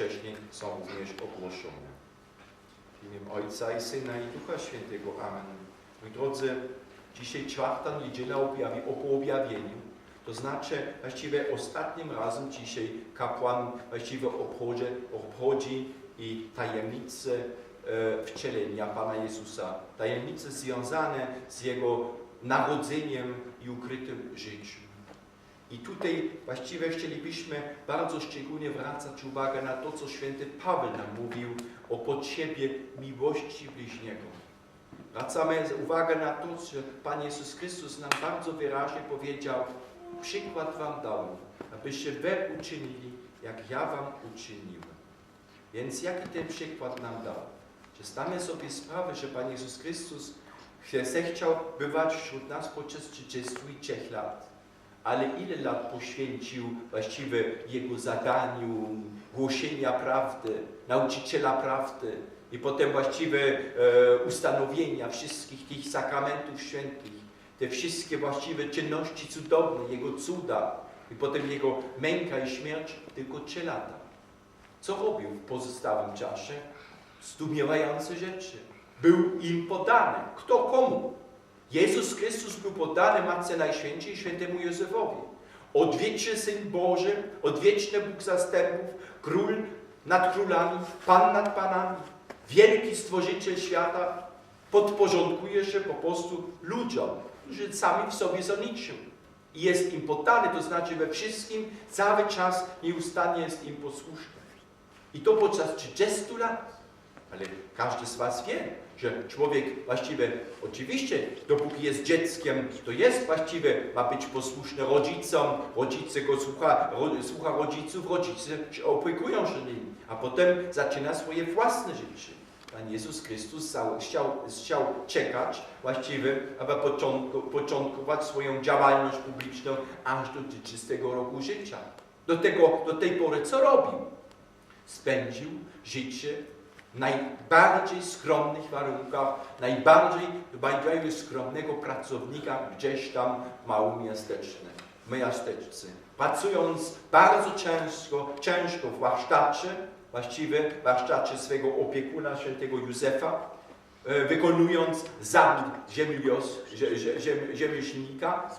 wcześniej są również ogłoszone. W imię Ojca i Syna i Ducha Świętego. Amen. Moi drodzy, dzisiaj czwarta niedziela objawi, po objawieniu. To znaczy właściwie ostatnim razem dzisiaj kapłan właściwie obchodzi, obchodzi i tajemnice e, wcielenia Pana Jezusa. Tajemnice związane z Jego narodzeniem i ukrytym życiem. I tutaj właściwie chcielibyśmy bardzo szczególnie zwracać uwagę na to, co święty Paweł nam mówił o potrzebie miłości bliźniego. Zwracamy uwagę na to, że Pan Jezus Chrystus nam bardzo wyraźnie powiedział, przykład wam dałem, abyście wy uczynili, jak ja wam uczyniłem. Więc jaki ten przykład nam dał? Czy zdamy sobie sprawę, że Pan Jezus Chrystus zechciał bywać wśród nas podczas 33 lat? Ale ile lat poświęcił właściwie Jego zadaniu głoszenia prawdy, nauczyciela prawdy i potem właściwe e, ustanowienia wszystkich tych sakramentów świętych, te wszystkie właściwe czynności cudowne, Jego cuda i potem Jego męka i śmierć, tylko trzy lata. Co robił w pozostałym czasie? Zdumiewające rzeczy. Był im podany. Kto komu? Jezus Chrystus był podany Matce Najświętszej, świętemu Józefowi. Odwieczny Syn Boży, odwieczny Bóg zastępów, Król nad królami, Pan nad panami, wielki Stworzyciel świata, podporządkuje się po prostu ludziom, którzy sami w sobie są niczym. I jest im poddany, to znaczy we wszystkim cały czas nieustannie jest im posłuszny. I to podczas 30 lat. Ale każdy z Was wie, że człowiek właściwie, oczywiście, dopóki jest dzieckiem, to jest właściwie, ma być posłuszny rodzicom, rodzice go słucha, ro, słucha rodziców, rodzice się opiekują się nim, a potem zaczyna swoje własne życie. Pan Jezus Chrystus chciał, chciał czekać właściwie, aby początku, początkować swoją działalność publiczną aż do 30 roku życia. Do, tego, do tej pory co robił? Spędził życie w najbardziej skromnych warunkach, najbardziej, skromnego pracownika gdzieś tam w małym miasteczce, w miasteczce. Pracując bardzo ciężko, ciężko w warsztacie, właściwie w warsztacie swego opiekuna, świętego Józefa, e, wykonując zawód ziemlios, zie, zie, ziem, ziemieślnika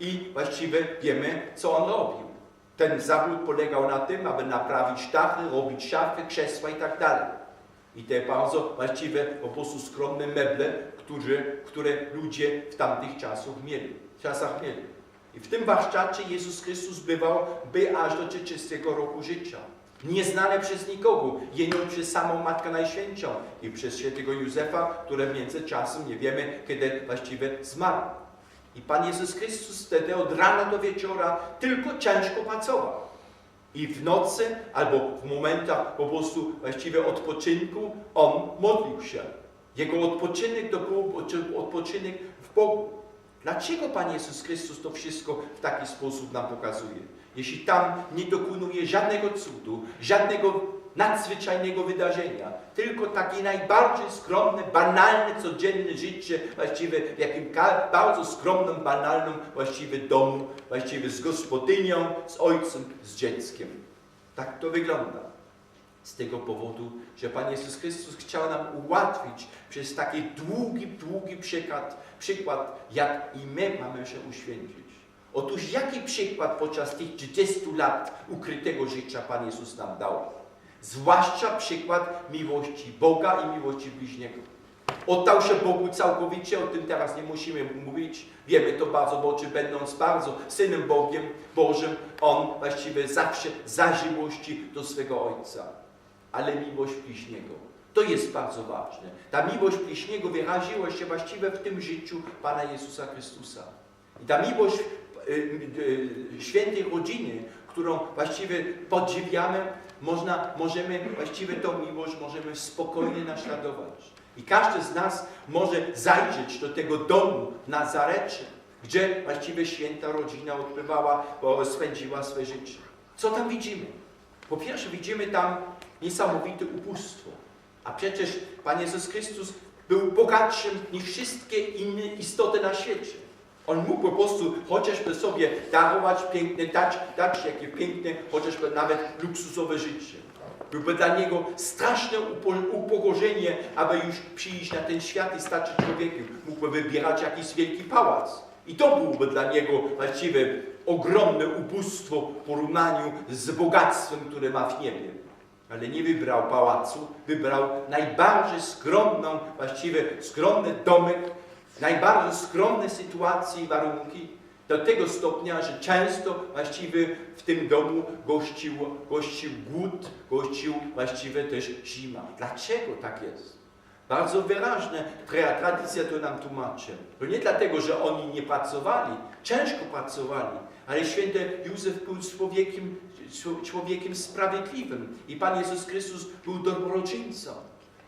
i właściwie wiemy, co on robił. Ten zawód polegał na tym, aby naprawić dachy, robić szafy, krzesła i tak dalej. I te bardzo właściwie po prostu skromne meble, które, które ludzie w tamtych czasach mieli. czasach mieli. I w tym warsztacie Jezus Chrystus bywał, by aż do 30 roku życia. Nieznane przez nikogo, jeno przez samą Matkę Najświętszą i przez świętego Józefa, które w międzyczasem nie wiemy, kiedy właściwie zmarł. I Pan Jezus Chrystus wtedy od rana do wieczora tylko ciężko pracował. I w nocy, albo w momentach po prostu właściwie odpoczynku, On modlił się. Jego odpoczynek to był odpoczynek w Bogu. Dlaczego Pan Jezus Chrystus to wszystko w taki sposób nam pokazuje? Jeśli tam nie dokonuje żadnego cudu, żadnego nadzwyczajnego wydarzenia, tylko takie najbardziej skromne, banalne, codzienne życie, właściwie w jakim bardzo skromnym, banalnym właściwie domu, właściwie z gospodynią, z ojcem, z dzieckiem. Tak to wygląda. Z tego powodu, że Pan Jezus Chrystus chciał nam ułatwić przez taki długi, długi przykład, przykład, jak i my mamy się uświęcić. Otóż jaki przykład podczas tych 30 lat ukrytego życia Pan Jezus nam dał? Zwłaszcza przykład miłości Boga i miłości bliźniego. Oddał się Bogu całkowicie, o tym teraz nie musimy mówić. Wiemy to bardzo, bo czy będąc bardzo Synem Bogiem, Bożym, On właściwie zawsze zażyłości do swego Ojca. Ale miłość bliźniego. To jest bardzo ważne. Ta miłość bliźniego wyraziła się właściwie w tym życiu Pana Jezusa Chrystusa. I ta miłość y, y, świętej rodziny, którą właściwie podziwiamy, można, możemy, właściwie tą miłość możemy spokojnie naśladować. I każdy z nas może zajrzeć do tego domu w Nazarecie, gdzie właściwie święta rodzina odbywała, spędziła swoje życie. Co tam widzimy? Po pierwsze widzimy tam niesamowite ubóstwo. A przecież Pan Jezus Chrystus był bogatszym niż wszystkie inne istoty na świecie. On mógł po prostu chociażby sobie darować piękne, dać, dać jakie piękne, chociażby nawet luksusowe życie. Byłby dla niego straszne upo- upokorzenie, aby już przyjść na ten świat i stać się człowiekiem. Mógłby wybierać jakiś wielki pałac. I to byłoby dla niego właściwie ogromne ubóstwo w porównaniu z bogactwem, które ma w niebie. Ale nie wybrał pałacu, wybrał najbardziej skromną, właściwie skromny domek, najbardziej skromne sytuacje i warunki, do tego stopnia, że często właściwie w tym domu gościł, gościł głód, gościł właściwie też zima. Dlaczego tak jest? Bardzo wyraźne, tra- tradycja to nam tłumaczy. To nie dlatego, że oni nie pracowali, ciężko pracowali, ale święty Józef był człowiekiem, człowiekiem sprawiedliwym i Pan Jezus Chrystus był dobroczyńcą.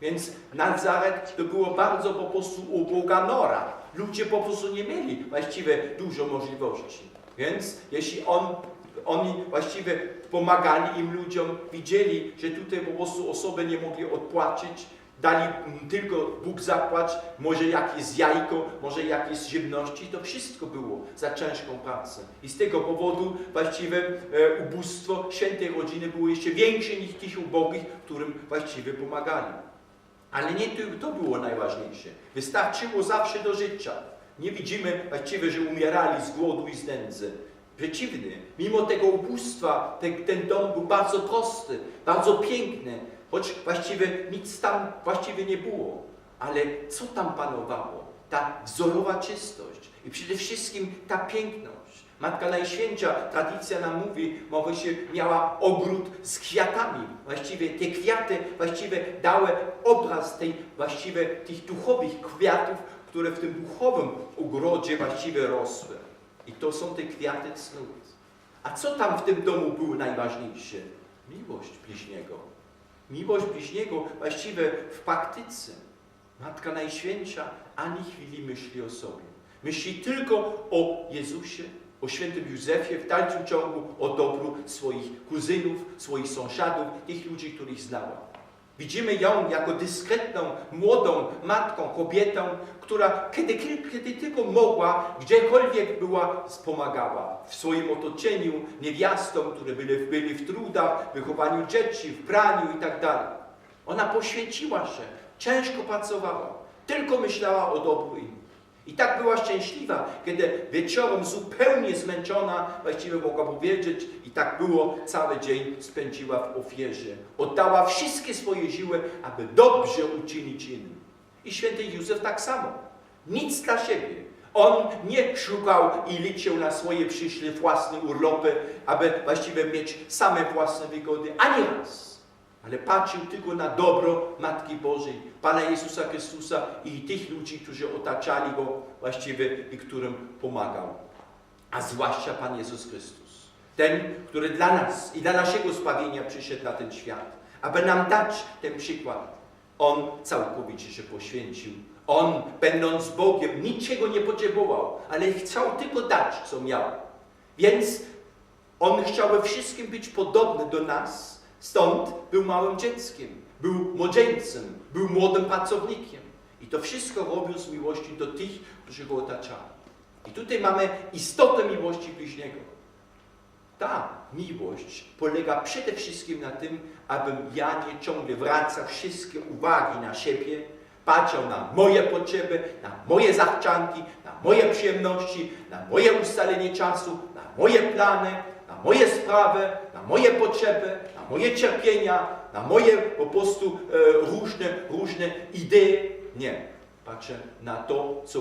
Więc Nazaret to było bardzo po prostu uboga nora. Ludzie po prostu nie mieli właściwie dużo możliwości. Więc jeśli on, oni właściwie pomagali im ludziom, widzieli, że tutaj po prostu osoby nie mogli odpłacić, dali tylko Bóg zapłać, może jakieś jajko, może jakieś żywności, to wszystko było za ciężką pracę. I z tego powodu właściwie e, ubóstwo świętej rodziny było jeszcze większe niż tych ubogich, którym właściwie pomagali. Ale nie to było najważniejsze. Wystarczyło zawsze do życia. Nie widzimy właściwie, że umierali z głodu i z nędzy. Przeciwnie, mimo tego ubóstwa, ten, ten dom był bardzo prosty, bardzo piękny, choć właściwie nic tam właściwie nie było. Ale co tam panowało? Ta wzorowa czystość i przede wszystkim ta piękność. Matka Najświętsza, tradycja nam mówi, mówi się, miała ogród z kwiatami. Właściwie te kwiaty właściwie dały obraz tej, właściwie tych duchowych kwiatów, które w tym duchowym ogrodzie właściwie rosły. I to są te kwiaty cnót. A co tam w tym domu było najważniejsze? Miłość bliźniego. Miłość bliźniego właściwie w praktyce. Matka Najświętsza ani chwili myśli o sobie. Myśli tylko o Jezusie, o świętym Józefie, w dalszym ciągu o dobru swoich kuzynów, swoich sąsiadów, tych ludzi, których znała. Widzimy ją jako dyskretną, młodą matką, kobietą, która kiedy, kiedy tylko mogła, gdziekolwiek była, wspomagała. W swoim otoczeniu, niewiastom, które byli, byli w trudach, wychowaniu dzieci, w praniu i tak. Ona poświęciła się, ciężko pracowała, tylko myślała o dobru innych. I tak była szczęśliwa, kiedy wieczorem zupełnie zmęczona, właściwie mogła powiedzieć, i tak było, cały dzień spędziła w ofierze. Oddała wszystkie swoje siły, aby dobrze uczynić innym. I święty Józef tak samo. Nic dla siebie. On nie szukał i liczył na swoje przyszłe własne urlopy, aby właściwie mieć same własne wygody. Ani raz ale patrzył tylko na dobro Matki Bożej, Pana Jezusa Chrystusa i tych ludzi, którzy otaczali Go właściwie i którym pomagał. A zwłaszcza Pan Jezus Chrystus. Ten, który dla nas i dla naszego zbawienia przyszedł na ten świat, aby nam dać ten przykład. On całkowicie się poświęcił. On, będąc Bogiem, niczego nie potrzebował, ale chciał tylko dać, co miał. Więc On chciał we wszystkim być podobny do nas, Stąd był małym dzieckiem, był młodzieńcem, był młodym pracownikiem. I to wszystko robił z miłości do tych, którzy go otaczali. I tutaj mamy istotę miłości bliźniego. Ta miłość polega przede wszystkim na tym, abym ja nie ciągle wracał wszystkie uwagi na siebie, patrzył na moje potrzeby, na moje zachcianki, na moje przyjemności, na moje ustalenie czasu, na moje plany, na moje sprawy, na moje potrzeby, moje cierpienia, na moje po prostu e, różne, różne idee. Nie. Patrzę na to, co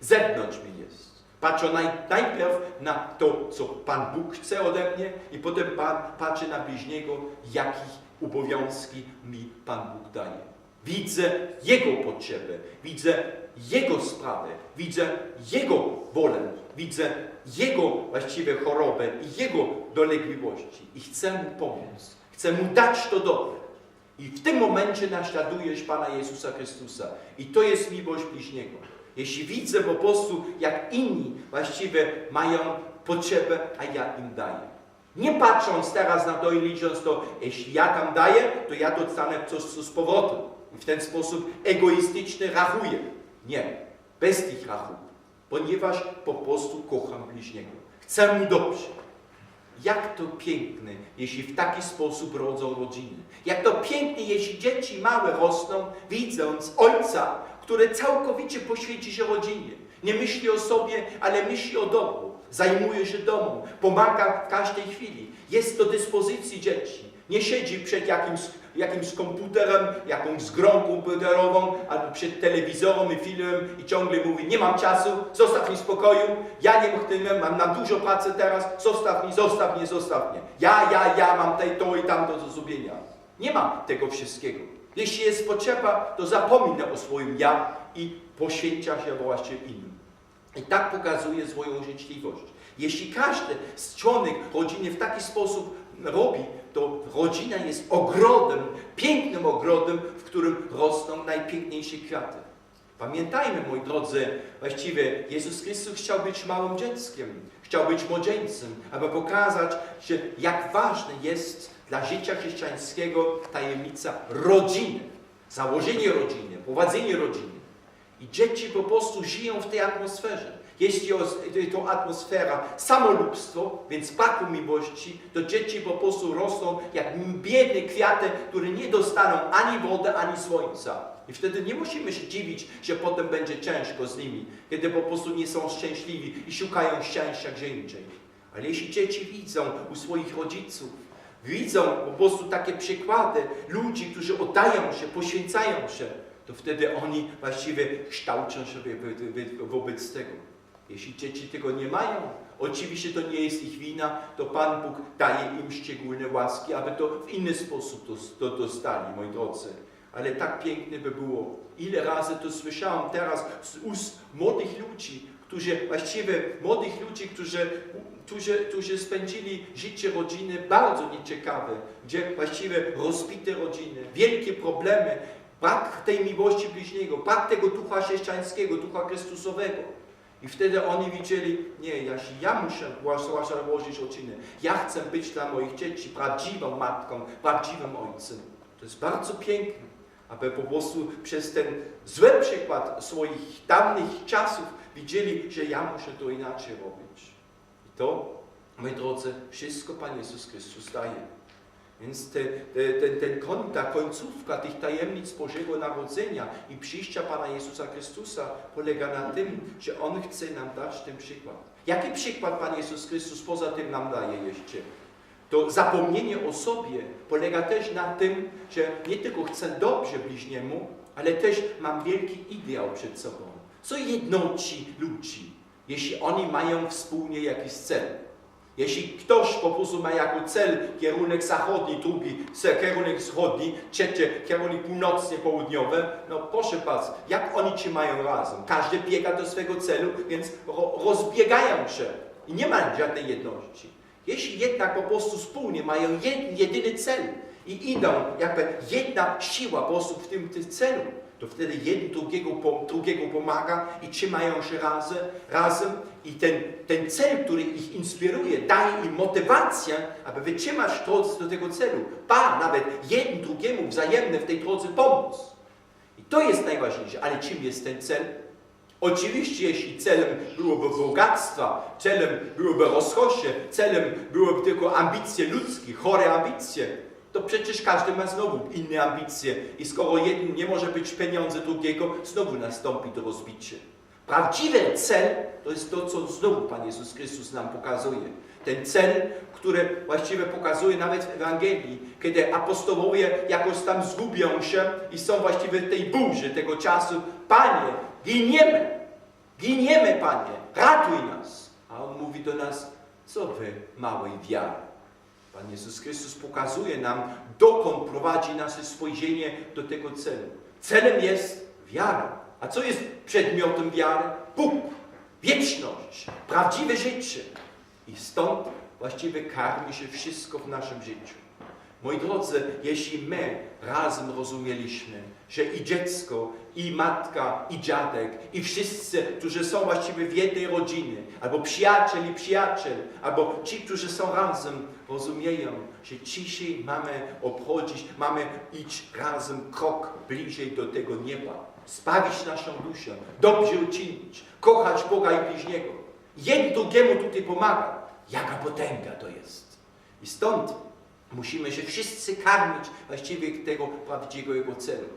zewnątrz mi jest. Patrzę naj, najpierw na to, co Pan Bóg chce ode mnie i potem pan, na bliźniego, jakich obowiązki mi Pan Bóg daje. Widzę Jego potrzeby, widzę Jego sprawę, widzę Jego wolę, widzę Jego właściwie chorobę i Jego dolegliwości i chcę Mu pomóc. Chcę Mu dać to dobre. I w tym momencie naśladujesz Pana Jezusa Chrystusa. I to jest miłość bliźniego. Jeśli widzę po prostu, jak inni właściwie mają potrzebę, a ja im daję. Nie patrząc teraz na to i licząc to, jeśli ja tam daję, to ja dostanę coś z powrotem. I w ten sposób egoistycznie rachuję. Nie, bez tych rachunków. Ponieważ po prostu kocham bliźniego. Chcę mu dobrze. jak to piękne, jeśli w taki sposób rodzą rodziny. Jak to pięknie, jeśli dzieci małe rosną, widząc ojca, który całkowicie poświęci się rodzinie. Nie myśli o sobie, ale myśli o domu. Zajmuje się domem, pomaga w każdej chwili. Jest do dyspozycji dzieci. Nie siedzi przed jakimś, jakimś komputerem, jakąś grą komputerową, albo przed telewizorem i filmem i ciągle mówi, nie mam czasu, zostaw w spokoju, ja nie chcę, mam, mam dużo pracy teraz, zostaw mnie, zostaw mnie, zostaw mnie. Ja, ja, ja mam tej, to i tamto do zrobienia. Nie ma tego wszystkiego. Jeśli jest potrzeba, to zapomina o swoim ja i poświęca się właśnie innym. I tak pokazuje swoją życzliwość. Jeśli każdy z członek rodziny w taki sposób robi, to rodzina jest ogrodem, pięknym ogrodem, w którym rosną najpiękniejsze kwiaty. Pamiętajmy, moi drodzy, właściwie Jezus Chrystus chciał być małym dzieckiem, chciał być młodzieńcem, aby pokazać, że jak ważne jest dla życia chrześcijańskiego tajemnica rodziny, założenie rodziny, prowadzenie rodziny. I dzieci po prostu żyją w tej atmosferze. Jeśli to atmosfera samolubstwo, więc braku miłości, to dzieci po prostu rosną jak biedne kwiaty, które nie dostaną ani wody, ani słońca. I wtedy nie musimy się dziwić, że potem będzie ciężko z nimi, kiedy po prostu nie są szczęśliwi i szukają szczęścia gdzie indziej. Ale jeśli dzieci widzą u swoich rodziców, widzą po prostu takie przykłady ludzi, którzy oddają się, poświęcają się, to wtedy oni właściwie kształcą się wobec tego. Jeśli dzieci tego nie mają, oczywiście to nie jest ich wina, to Pan Bóg daje im szczególne łaski, aby to w inny sposób to, to dostali, moi drodzy. Ale tak piękne by było. Ile razy to słyszałem teraz z ust młodych ludzi, którzy, właściwie młodych ludzi, którzy, którzy, którzy spędzili życie rodziny bardzo nieciekawe, gdzie właściwie rozbite rodziny, wielkie problemy, brak tej miłości bliźniego, brak tego ducha chrześcijańskiego, ducha Chrystusowego. I wtedy oni widzieli, nie, jeśli ja muszę założyć rodzinę, ja chcę być dla moich dzieci prawdziwą matką, prawdziwym ojcem. To jest bardzo piękne, aby po prostu przez ten zły przykład swoich dawnych czasów widzieli, że ja muszę to inaczej robić. I to, moi drodzy, wszystko Pan Jezus Chrystus daje. Więc te, te, ten, ten kon, ta końcówka tych tajemnic Bożego Narodzenia i przyjścia Pana Jezusa Chrystusa polega na tym, że On chce nam dać ten przykład. Jaki przykład Pan Jezus Chrystus poza tym nam daje jeszcze? To zapomnienie o sobie polega też na tym, że nie tylko chcę dobrze bliźniemu, ale też mam wielki ideał przed sobą. Co jednoci ludzi, jeśli oni mają wspólnie jakiś cel? Jeśli ktoś po prostu ma jako cel kierunek zachodni, drugi kierunek wschodni, trzecie kierunek północny-południowy, no proszę bardzo, jak oni ci mają razem? Każdy biega do swego celu, więc ro rozbiegają się i nie ma żadnej jedności. Jeśli jednak po prostu wspólnie mają jed, jedyny cel i idą jakby jedna siła po prostu w tym, tym celu, to wtedy jeden drugiego, drugiego pomaga i trzymają się razem, razem i ten, ten cel, który ich inspiruje, daje im motywację, aby wytrzymać drodze do tego celu. Ba, nawet jeden drugiemu wzajemnie w tej drodze pomóc. I to jest najważniejsze. Ale czym jest ten cel? Oczywiście, jeśli celem byłoby bogactwa, celem byłoby rozkosze, celem byłoby tylko ambicje ludzkie, chore ambicje, to przecież każdy ma znowu inne ambicje i skoro jeden nie może być pieniądze drugiego, znowu nastąpi to rozbicie. Prawdziwy cel to jest to, co znowu Pan Jezus Chrystus nam pokazuje. Ten cel, który właściwie pokazuje nawet w Ewangelii, kiedy apostołowie jakoś tam zgubią się i są właściwie w tej burzy tego czasu. Panie, giniemy, giniemy Panie, ratuj nas. A On mówi do nas, co wy małej wiary. Pan Jezus Chrystus pokazuje nam, dokąd prowadzi nasze spojrzenie do tego celu. Celem jest wiara. A co jest przedmiotem wiary? Bóg, wieczność, prawdziwe życie. I stąd właściwie karmi się wszystko w naszym życiu. Moi drodzy, jeśli my razem rozumieliśmy, że i dziecko, i matka, i dziadek, i wszyscy, którzy są właściwie w jednej rodzinie, albo przyjaciel i przyjaciel, albo ci, którzy są razem, rozumieją, że dzisiaj mamy obchodzić, mamy iść razem krok bliżej do tego nieba, spawić naszą duszę, dobrze uczynić, kochać Boga i bliźniego. Jeden drugiemu tutaj pomaga. Jaka potęga to jest. I stąd musimy się wszyscy karmić właściwie tego prawdziwego celu,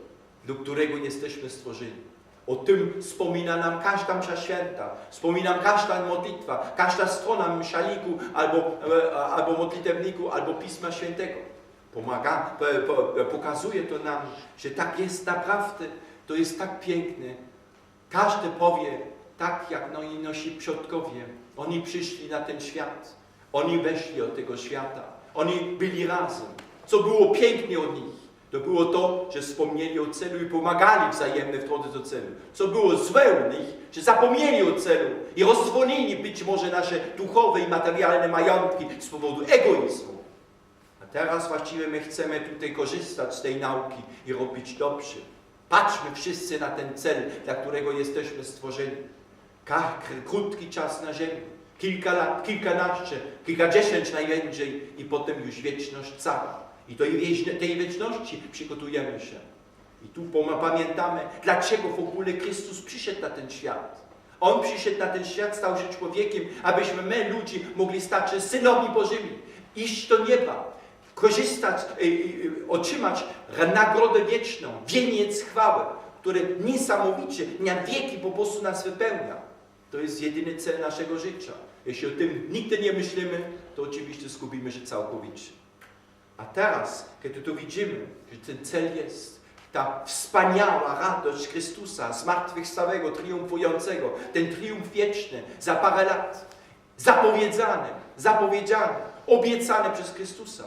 do którego jesteśmy stworzeni. O tym wspomina nam każda msza święta, wspomina każda modlitwa, każda strona mszaliku albo, e, albo modlitewniku, albo Pisma Świętego. Pomaga, po, po, pokazuje to nam, że tak jest naprawdę, to jest tak piękne. Każdy powie, tak jak no i nasi przodkowie, oni przyszli na ten świat, oni weszli od tego świata, oni byli razem. Co było pięknie od nich, to było to, że wspomnieli o celu i pomagali wzajemnie w drodze do celu. Co było złe u nich, że zapomnieli o celu i rozwolili być może nasze duchowe i materialne majątki z powodu egoizmu. A teraz właściwie my chcemy tutaj korzystać z tej nauki i robić dobrze. Patrzmy wszyscy na ten cel, dla którego jesteśmy stworzeni. Krótki czas na ziemi, kilka lat, kilkanaście, kilkadziesiąt najwięcej i potem już wieczność cała. I do tej wieczności przygotujemy się. I tu pamiętamy, dlaczego w ogóle Chrystus przyszedł na ten świat. On przyszedł na ten świat, stał się człowiekiem, abyśmy my, ludzi, mogli stać się synami Bożymi, iść do nieba, korzystać, y, y, otrzymać nagrodę wieczną, wieniec chwały, który niesamowicie, na wieki po prostu nas wypełnia. To jest jedyny cel naszego życia. Jeśli o tym nigdy nie myślimy, to oczywiście zgubimy się całkowicie. A teraz, kiedy tu widzimy, że ten cel jest, ta wspaniała radość Chrystusa, zmartwychwstałego, triumfującego, ten triumf wieczny za parę lat, zapowiedziany, zapowiedziany, obiecany przez Chrystusa.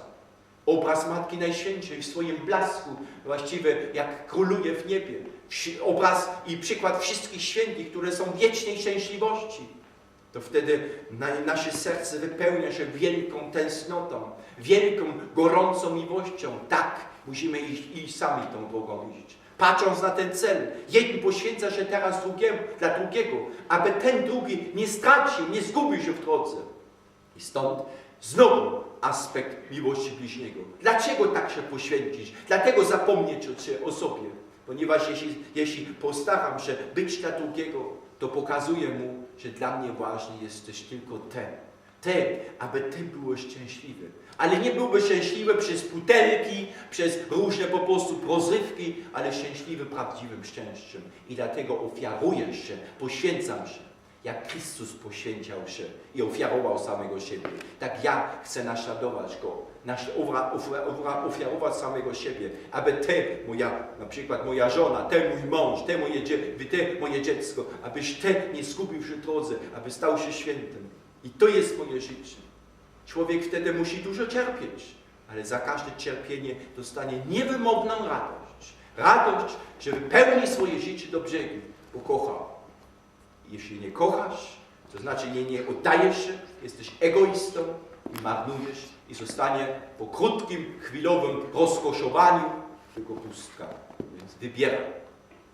Obraz Matki Najświętszej w swoim blasku, właściwie jak króluje w niebie. Obraz i przykład wszystkich świętych, które są wiecznej szczęśliwości. To wtedy na, nasze serce wypełnia się wielką tęsknotą, wielką, gorącą miłością. Tak, musimy iść, sami tą drogą iść. Patrząc na ten cel, jeden poświęca się teraz drugiemu, dla drugiego, aby ten drugi nie stracił, nie zgubił się w drodze. I stąd znowu aspekt miłości bliźniego. Dlaczego tak się poświęcić? Dlatego zapomnieć o, o sobie. Ponieważ jeśli, jeśli postaram się być dla drugiego, to pokazuję mu, że dla mnie ważny jesteś tylko ten. Ten, aby ty byłeś szczęśliwy. Ale nie byłby szczęśliwy przez butelki, przez różne po prostu rozrywki, ale szczęśliwy prawdziwym szczęściem. I dlatego ofiaruję się, poświęcam się jak Chrystus poświęcał się i ofiarował samego siebie. Tak ja chcę naśladować Go, nasz, ofiarować samego siebie, aby Ty, moja, na przykład moja żona, Ty mój mąż, Ty moje, ty, moje dziecko, abyś Ty nie zgubił się drodze, aby stał się świętym. I to jest moje życie. Człowiek wtedy musi dużo cierpieć, ale za każde cierpienie dostanie niewymowną radość. Radość, że wypełni swoje życie do brzegu, bo kocha. Jeśli nie kochasz, to znaczy nie, nie oddajesz się, jesteś egoistą marnujesz i zostanie po krótkim, chwilowym rozkoszowaniu tylko pustka. Więc wybieraj.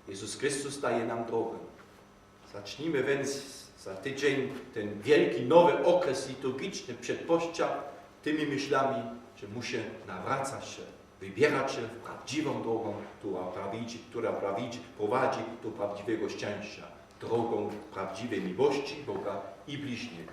Jezus Chrystus daje nam drogę. Zacznijmy więc za tydzień ten wielki, nowy okres liturgiczny przedpościa tymi myślami, że muszę nawracać się, wybierać się w prawdziwą drogą, która prowadzi, która prowadzi, prowadzi do prawdziwego szczęścia drogą prawdziwej miłości Boga i bliźniego.